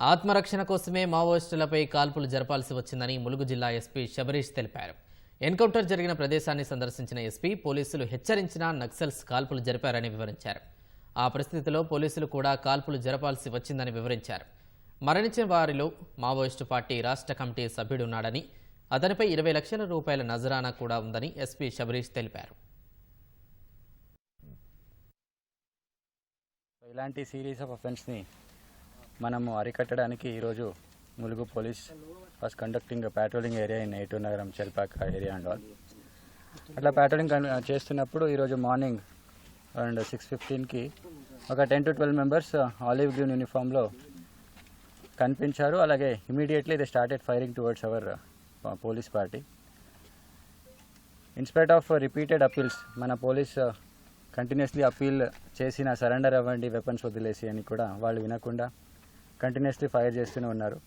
ఆత్మరక్షణ కోసమే మావోయిస్టులపై కాల్పులు జరపాల్సి వచ్చిందని ములుగు జిల్లా ఎస్పీ శబరీష్ తెలిపారు. ఎన్కౌంటర్ జరిగిన ప్రదేశాన్ని సందర్శించిన ఎస్పీ పోలీసులు హెచ్చరించినా నక్సల్స్ కాల్పులు జరిపారని వివరించారు. ఆ పరిస్థితిలో పోలీసులు కూడా కాల్పులు జరపాల్సి వచ్చిందని వివరించారు. మరణించిన వారిలో మావోయిస్టు పార్టీ రాష్ట్ర కమిటీ సభ్యుడున్నాడని అతనిపై ఇరవై లక్షల రూపాయల నజరానా కూడా ఉందని ఎస్పీ శబరీష్ తెలిపారు. ఇలాంటి సిరీస్ ఆఫ్ అఫెన్స్ని మనము అరికట్టడానికి ఈరోజు Mulugu police was conducting patrolling area in Eturnagaram Chelpaka area and all అట్లా ప్యాట్రోలింగ్ చేస్తున్నప్పుడు ఈరోజు మార్నింగ్ అండ్ సిక్స్ ఫిఫ్టీన్కి ఒక ten to twelve members olive green యూనిఫామ్లో కనిపించారు. అలాగే immediately they started firing towards our police party inspite of repeated appeals మన police continuously appeal చేసిన surrender అవ్వండి వెపన్స్ వదిలేసి అని కూడా వాళ్ళు వినకుండా కంటిన్యూస్లీ ఫైర్ చేస్తూనే ఉన్నారు.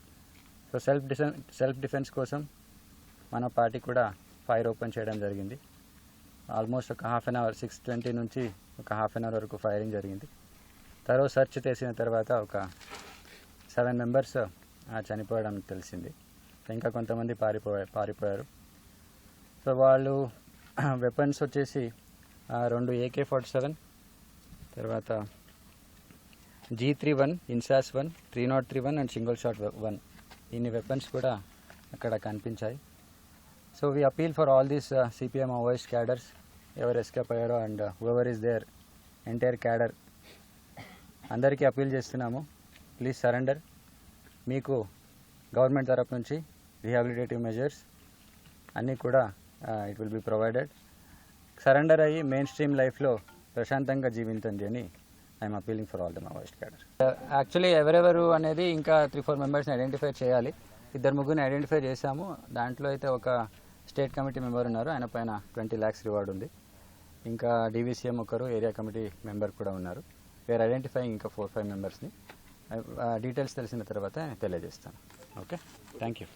So self defen self defence కోసం మన పార్టీ కూడా ఫైర్ ఓపెన్ చేయడం జరిగింది. ఆల్మోస్ట్ ఒక half an hour six twenty నుంచి ఒక హాఫ్ అన్ అవర్ వరకు ఫైరింగ్ జరిగింది. తర్వాత సెర్చ్ చేసిన తర్వాత ఒక సెవెన్ మెంబర్స్ చనిపోవడం తెలిసింది. ఇంకా కొంతమంది పారిపో పారిపోయారు. సో వాళ్ళు వెపన్స్ వచ్చేసి రెండు ఏకే ఫార్టీ సెవెన్ తర్వాత G three one INSAS one three not three one and single shot one ఇన్ని వెపన్స్ కూడా అక్కడ కనిపించాయి. So we appeal for all these CPM OS cadres ఎవరు ఎస్కేప్ అయ్యారో and whoever is there entire cadre అందరికీ appeal చేస్తున్నాము. Please surrender మీకు government తరపు నుంచి రిహాబిలిటేటివ్ మెజర్స్ అన్నీ కూడా it will be provided surrender అయ్యి మెయిన్ స్ట్రీమ్ లైఫ్లో ప్రశాంతంగా జీవించండి అని I am appealing for all the Maoist cadre actually ఎవరెవరు అనేది ఇంకా త్రీ ఫోర్ మెంబర్స్ని ఐడెంటిఫై చేయాలి. ఇద్దరు ముగ్గురిని ఐడెంటిఫై చేశాము. దాంట్లో అయితే ఒక స్టేట్ కమిటీ మెంబర్ ఉన్నారు. ఆయన పైన ట్వంటీ ల్యాక్స్ రివార్డ్ ఉంది. ఇంకా డీవీసీఎం ఒకరు ఏరియా కమిటీ మెంబర్ కూడా ఉన్నారు. వేర్ ఐడెంటిఫైయింగ్ ఇంకా ఫోర్ ఫైవ్ మెంబర్స్ని డీటెయిల్స్ తెలిసిన తర్వాత తెలియజేస్తాను. Okay thank you